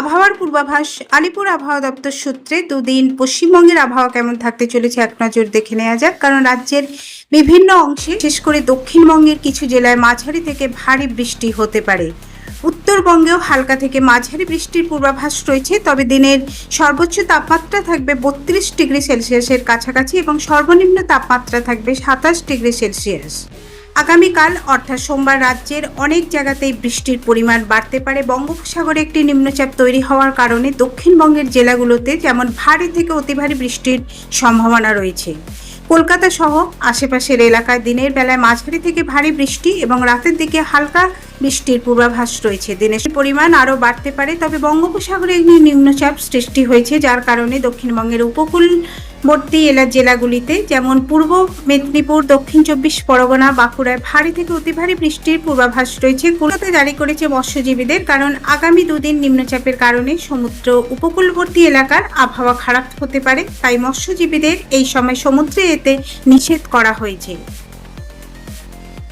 আবহাওয়ার পূর্বাভাস, আলিপুর আবহাওয়া দপ্তর সূত্রে দুদিন পশ্চিমবঙ্গের আবহাওয়া কেমন থাকতে চলেছে এক নজর দেখে নেওয়া যাক। কারণ রাজ্যের বিভিন্ন অংশে, বিশেষ করে দক্ষিণবঙ্গের কিছু জেলায় মাঝারি থেকে ভারী বৃষ্টি হতে পারে। উত্তরবঙ্গেও হালকা থেকে মাঝারি বৃষ্টির পূর্বাভাস রয়েছে, তবে দিনের সর্বোচ্চ তাপমাত্রা থাকবে বত্রিশ ডিগ্রি সেলসিয়াসের কাছাকাছি এবং সর্বনিম্ন তাপমাত্রা থাকবে সাতাশ ডিগ্রি সেলসিয়াস। আগামীকাল, অর্থাৎ সোমবার রাজ্যের অনেক জায়গাতেই বৃষ্টির পরিমাণ বাড়তে পারে। বঙ্গোপসাগরে একটি নিম্নচাপ তৈরি হওয়ার কারণে দক্ষিণবঙ্গের জেলাগুলোতে যেমন ভারী থেকে অতি ভারী বৃষ্টির সম্ভাবনা রয়েছে। কলকাতা সহ আশেপাশের এলাকায় দিনের বেলায় মাঝারি থেকে ভারী বৃষ্টি এবং রাতের দিকে হালকা বৃষ্টির পূর্বাভাস রয়েছে। দিনের পরিমাণ আরও বাড়তে পারে, তবে বঙ্গোপসাগরে একটি নিম্নচাপ সৃষ্টি হয়েছে, যার কারণে দক্ষিণবঙ্গের উপকূলবর্তী এলা জেলাগুলিতে, যেমন পূর্ব মেদিনীপুর, দক্ষিণ চব্বিশ পরগনা, বাঁকুড়ায় ভারী থেকে অতি ভারী বৃষ্টির পূর্বাভাস রয়েছে। কলকাতা জারি করেছে মৎস্যজীবীদের, কারণ আগামী দুদিন নিম্নচাপের কারণে সমুদ্র উপকূলবর্তী এলাকার আবহাওয়া খারাপ হতে পারে, তাই মৎস্যজীবীদের এই সময় সমুদ্রে যেতে নিষেধ করা হয়েছে।